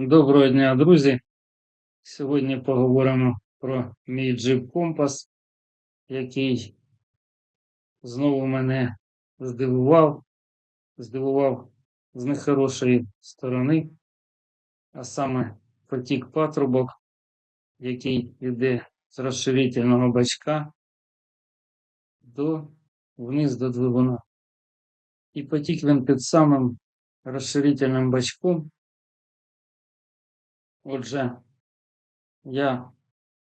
Доброго дня, друзі. Сьогодні поговоримо про мій джип компас, який знову мене здивував, здивував з нехорошої сторони, а саме потік патрубок, який йде з розширительного бачка до вниз до двигуна. І потік він під самим розширительним бачком. Отже, я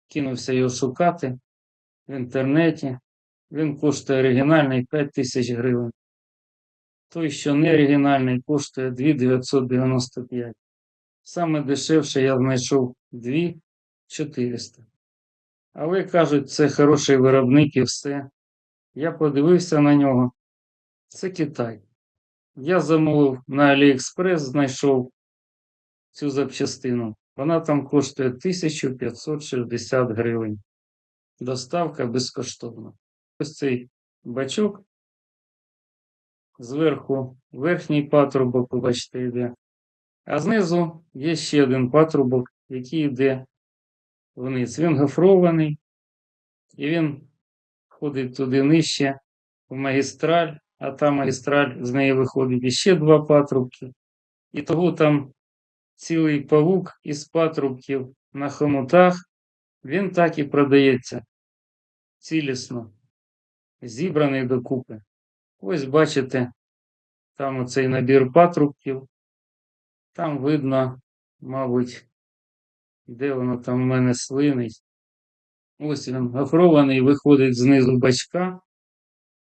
кинувся його шукати в інтернеті. Він коштує оригінальний 5 тисяч гривень. Той, що не оригінальний, коштує 2 Саме дешевше я знайшов 2 400. Але кажуть, це хороший виробник і все. Я подивився на нього. Це Китай. Я замовив на AliExpress, знайшов цю запчастину. Вона там коштує 1560 гривень. Доставка безкоштовна. Ось цей бачок. Зверху верхній патрубок, ви бачите, йде. А знизу є ще один патрубок, який йде вниз. Він гофрований, і він ходить туди нижче, в магістраль, а та магістраль з неї виходить іще два патрубки. І того там цілий павук із патрубків на хомутах, він так і продається цілісно, зібраний докупи. Ось бачите, там оцей набір патрубків, там видно, мабуть, де воно там в мене слинить. Ось він гофрований, виходить знизу бачка,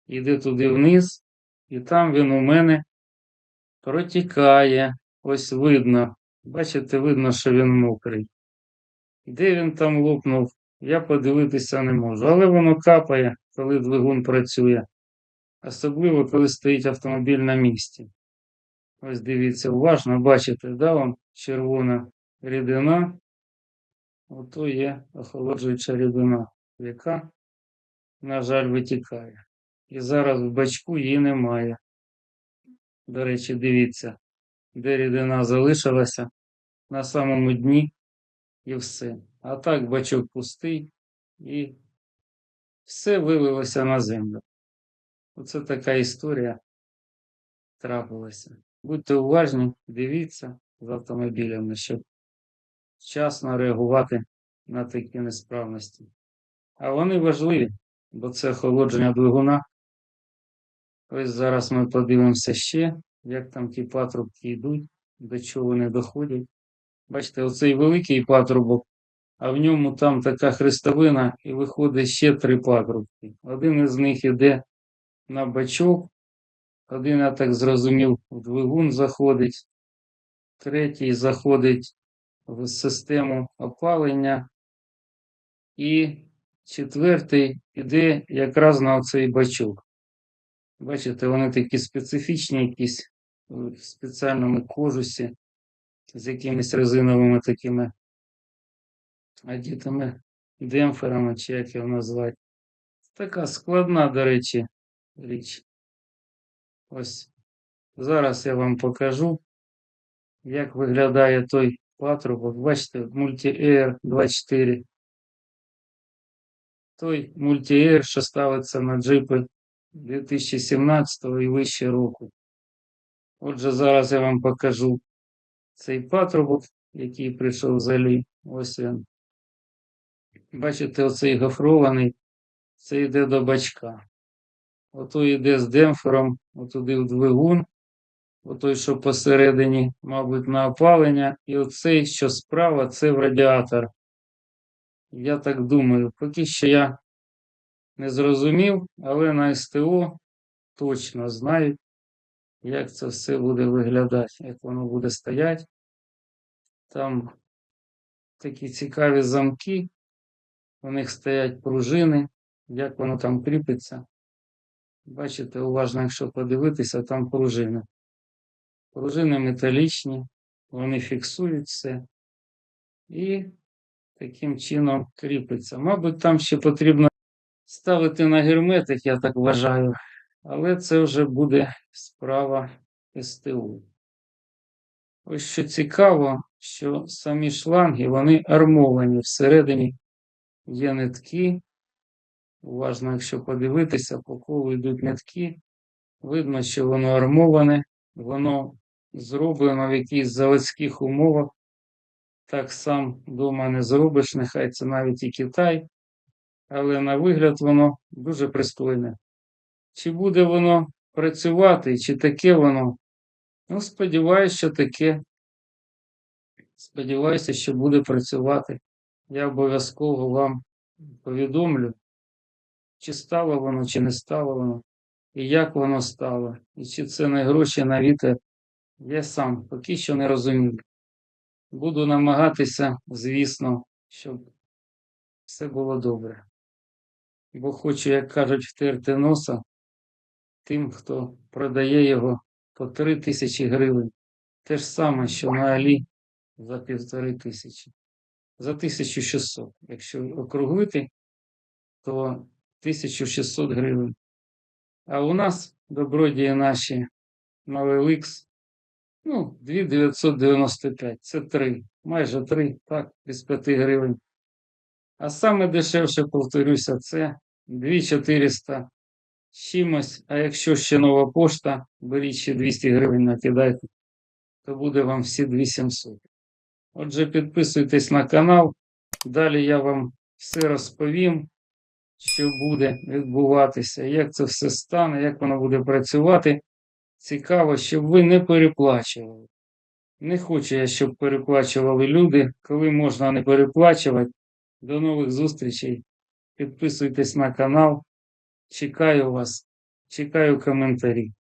іде туди вниз, і там він у мене протікає. Ось видно. Бачите, видно, що він мокрий. Де він там лопнув, я подивитися не можу. Але воно капає, коли двигун працює. Особливо, коли стоїть автомобіль на місці. Ось дивіться, уважно, бачите, да, вон червона рідина. Ото є охолоджуюча рідина, яка, на жаль, витікає. І зараз в бачку її немає. До речі, дивіться, де рідина залишилася на самому дні і все. А так бачок пустий і все вилилося на землю. Оце така історія трапилася. Будьте уважні, дивіться з автомобілями, щоб вчасно реагувати на такі несправності. А вони важливі, бо це охолодження двигуна. Ось зараз ми подивимося ще, як там ті патрубки йдуть, до чого вони доходять. Бачите, оцей великий патрубок, а в ньому там така хрестовина, і виходить ще три патрубки. Один із них іде на бачок, один, я так зрозумів, в двигун заходить, третій заходить в систему опалення, і четвертий іде якраз на оцей бачок. Бачите, вони такі специфічні, якісь в спеціальному кожусі з якимись резиновими такими одітими демпферами, чи як його назвати. Така складна, до речі, річ. Ось зараз я вам покажу, як виглядає той патрубок. Бачите, Multi-Air 24. Той Multi-Air, що ставиться на джипи 2017 і вище року. Отже, зараз я вам покажу цей патрубок, який прийшов з Алі. Ось він. Бачите, оцей гофрований, це йде до бачка. Ото йде з демпфером, отуди в двигун, отой, що посередині, мабуть, на опалення, і оцей, що справа, це в радіатор. Я так думаю, поки що я не зрозумів, але на СТО точно знають, як це все буде виглядати, як воно буде стояти. Там такі цікаві замки, у них стоять пружини, як воно там кріпиться. Бачите, уважно, якщо подивитися, там пружини. Пружини металічні, вони фіксують все і таким чином кріпиться. Мабуть, там ще потрібно ставити на герметик, я так вважаю, але це вже буде справа СТУ. Ось що цікаво, що самі шланги, вони армовані. Всередині є нитки. Уважно, якщо подивитися, по колу йдуть нитки. Видно, що воно армоване, воно зроблено в якихось заводських умовах. Так сам дома не зробиш, нехай це навіть і Китай, але на вигляд воно дуже пристойне. Чи буде воно працювати, чи таке воно? Ну, сподіваюся, що таке. Сподіваюся, що буде працювати. Я обов'язково вам повідомлю, чи стало воно, чи не стало воно, і як воно стало, і чи це не гроші на вітер. Я сам поки що не розумію. Буду намагатися, звісно, щоб все було добре. Бо хочу, як кажуть, втерти носа тим, хто продає його по 3 тисячі гривень. Те ж саме, що на Алі за півтори тисячі. За 1600. Якщо округлити, то 1600 гривень. А у нас добродії наші на OLX, ну, 2995. Це 3. Майже 3, так, без 5 гривень. А саме дешевше, повторюся, це 2400 з чимось. А якщо ще нова пошта, беріть ще 200 гривень накидайте, то буде вам всі 2700. Отже, підписуйтесь на канал. Далі я вам все розповім, що буде відбуватися, як це все стане, як воно буде працювати. Цікаво, щоб ви не переплачували. Не хочу я, щоб переплачували люди. Коли можна не переплачувати. До нових зустрічей. Підписуйтесь на канал. Чекаю вас. Чекаю коментарі.